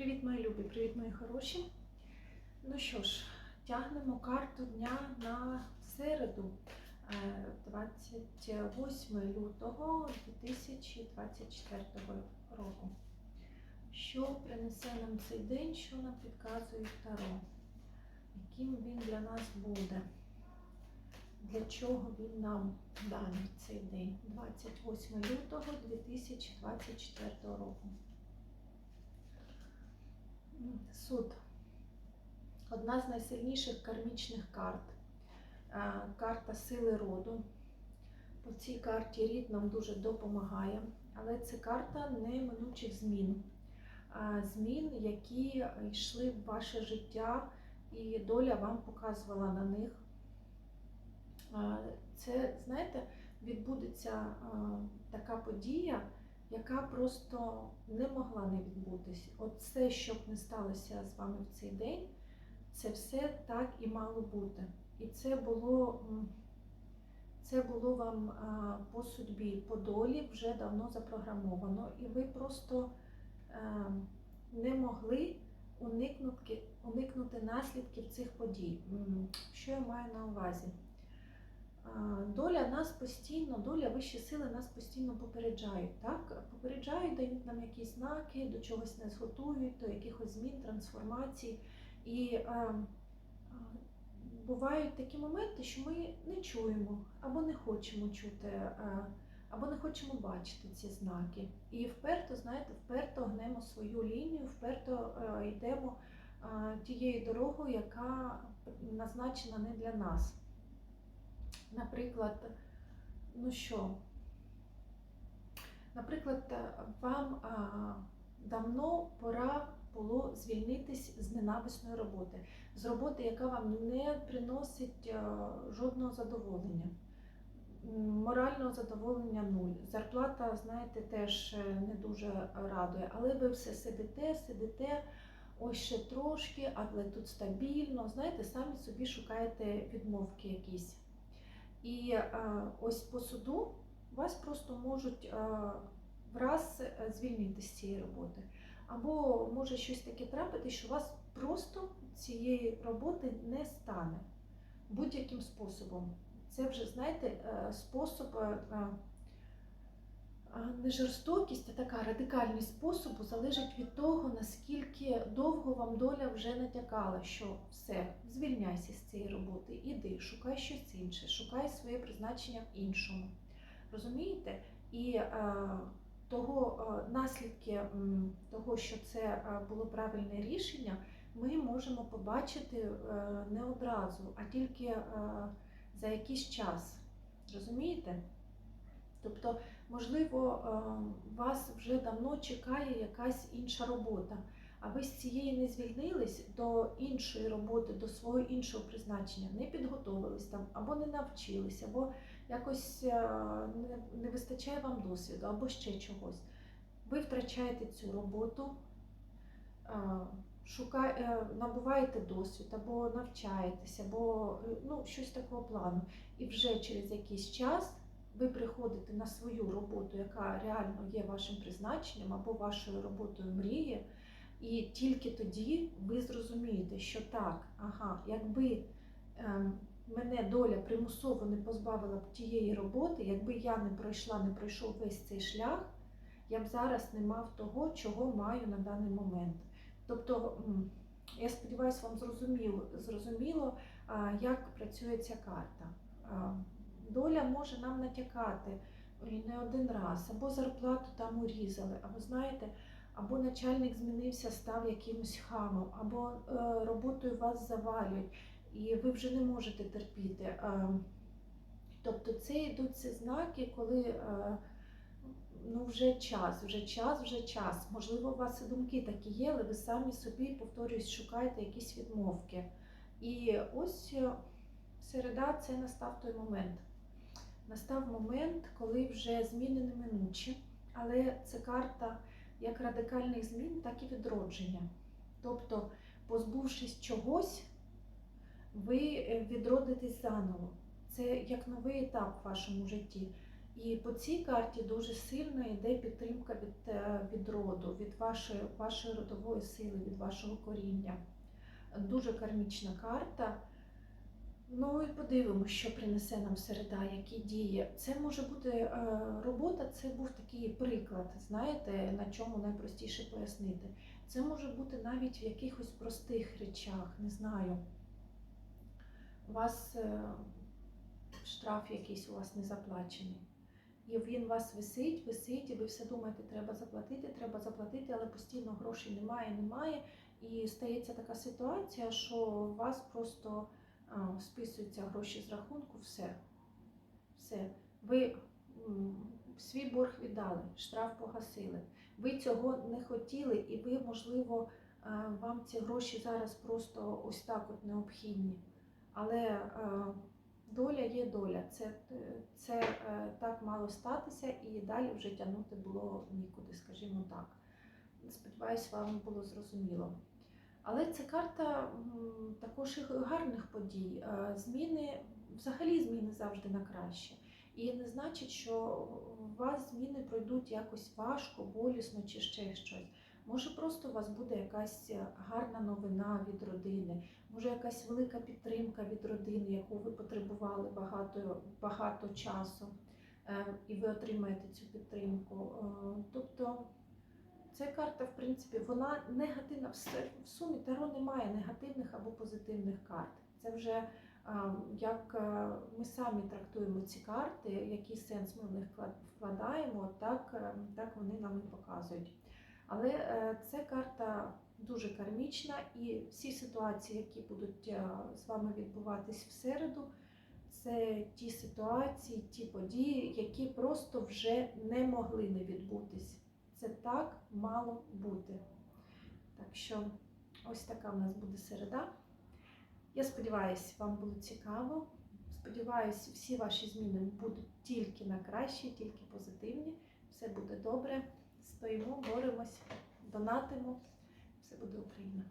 Привіт, мої любі, привіт, мої хороші. Ну що ж, тягнемо карту дня на середу, е, 28 лютого 2024 року. Що принесе нам цей день, що нам підказує Таро? Яким він для нас буде? Для чого він нам даний цей день? 28 лютого 2024 року. Суд. Одна з найсильніших кармічних карт. Е, Карта сили роду. По цій карті рід нам дуже допомагає, але це карта неминучих змін. Е, Змін, які йшли в ваше життя, і доля вам показувала на них. Е, Це, знаєте, відбудеться така подія, яка просто не могла не відбутись. От все, що б не сталося з вами в цей день, це все так і мало бути. І це було, це було вам по судьбі, по долі вже давно запрограмовано, і ви просто е, не могли уникнути, уникнути наслідків цих подій. Що я маю на увазі? Доля нас постійно, доля вищі сили нас постійно попереджають. Так? Попереджають, дають нам якісь знаки, до чогось нас готують, до якихось змін, трансформацій. І а, бувають такі моменти, що ми не чуємо або не хочемо чути, або не хочемо бачити ці знаки. І вперто, знаєте, вперто гнемо свою лінію, вперто а, йдемо тією дорогою, яка назначена не для нас. Наприклад, ну що, наприклад, вам а, давно пора було звільнитись з ненависної роботи, з роботи, яка вам не приносить а, жодного задоволення. Морального задоволення нуль. Зарплата, знаєте, теж е, не дуже радує, але ви все сидите, сидите, ось ще трошки, але тут стабільно. Знаєте, самі собі шукаєте відмовки якісь. І е, ось по суду вас просто можуть е, враз е, звільнити з цієї роботи. Або може щось таке трапити, що вас просто цієї роботи не стане будь-яким способом. Це вже, знаєте, спосіб, е, не жорстокість, а така радикальний спосіб залежить від того, наскільки довго вам доля вже натякала, що все, звільняйся з цієї роботи, іди, шукай щось інше, шукай своє призначення в іншому. Розумієте? І е, того е, наслідки того, що це е, було правильне рішення, ми можемо побачити е, не одразу, а тільки е, за якийсь час. Розумієте? Тобто, можливо, е, вас вже давно чекає якась інша робота, а ви з цієї не звільнились до іншої роботи, до свого іншого призначення, не підготовились там, або не навчились, або якось е, не, вистачає вам досвіду, або ще чогось. Ви втрачаєте цю роботу, е, шукає, набуваєте досвід, або навчаєтесь, або ну, щось такого плану. І вже через якийсь час ви приходите на свою роботу, яка реально є вашим призначенням або вашою роботою мрії, і тільки тоді ви зрозумієте, що так, ага, якби ем, мене доля примусово не позбавила б тієї роботи, якби я не пройшла, не пройшов весь цей шлях, я б зараз не мав того, чого маю на даний момент. Тобто, я сподіваюся, вам зрозуміло, зрозуміло як працює ця карта. Доля може нам натякати і не один раз, або зарплату там урізали, або знаєте, або начальник змінився, став якимось хамом, або е, роботою вас завалюють, і ви вже не можете терпіти. Е, тобто це йдуть ці знаки, коли е, ну, вже час, вже час, вже час. Можливо, у вас і думки такі є, але ви самі собі, повторюсь, шукаєте якісь відмовки. І ось е, середа це настав той момент. Настав момент, коли вже зміни неминучі, але це карта як радикальних змін, так і відродження. Тобто, позбувшись чогось, ви е, відродитесь заново. Це як новий етап в вашому житті. І по цій карті дуже сильно йде підтримка від, е, від роду, від вашої, вашої родової сили, від вашого коріння. Дуже кармічна карта. Ну і подивимося, що принесе нам середа, які дії. Це може бути е, робота, це був такий приклад, знаєте, на чому найпростіше пояснити. Це може бути навіть в якихось простих речах, не знаю. У вас е, штраф якийсь у вас не заплачений. І він вас висить, висить, і ви все думаєте, треба заплатити, треба заплатити, але постійно грошей немає, немає. І стається така ситуація, що у вас просто списуються гроші з рахунку, все. Все. Ви свій борг віддали, штраф погасили. Ви цього не хотіли, і ви, можливо, вам ці гроші зараз просто ось так от необхідні. Але доля є доля. Це, це е, так мало статися, і далі вже тягнути було нікуди, скажімо так. Сподіваюсь, вам було зрозуміло. Але це карта також і гарних подій. Е, Зміни, взагалі зміни завжди на краще. І не значить, що у вас зміни пройдуть якось важко, болісно чи ще щось. Може, просто у вас буде якась гарна новина від родини, може якась велика підтримка від родини, яку ви потребували багато, багато часу, е, і ви отримаєте цю підтримку. Е, Тобто ця карта, в принципі, вона негативна. В сумі Таро немає негативних або позитивних карт. Це вже як ми самі трактуємо ці карти, який сенс ми в них вкладаємо, так, так вони нам і показують. Але е, ця карта дуже кармічна, і всі ситуації, які будуть з вами відбуватись в середу, це ті ситуації, ті події, які просто вже не могли не відбутись. Це так мало бути. Так що ось така в нас буде середа. Я сподіваюся, вам було цікаво. Сподіваюся, всі ваші зміни будуть тільки на краще, тільки позитивні. Все буде добре. Стоїмо, боремось, донатимо. Все буде Україна.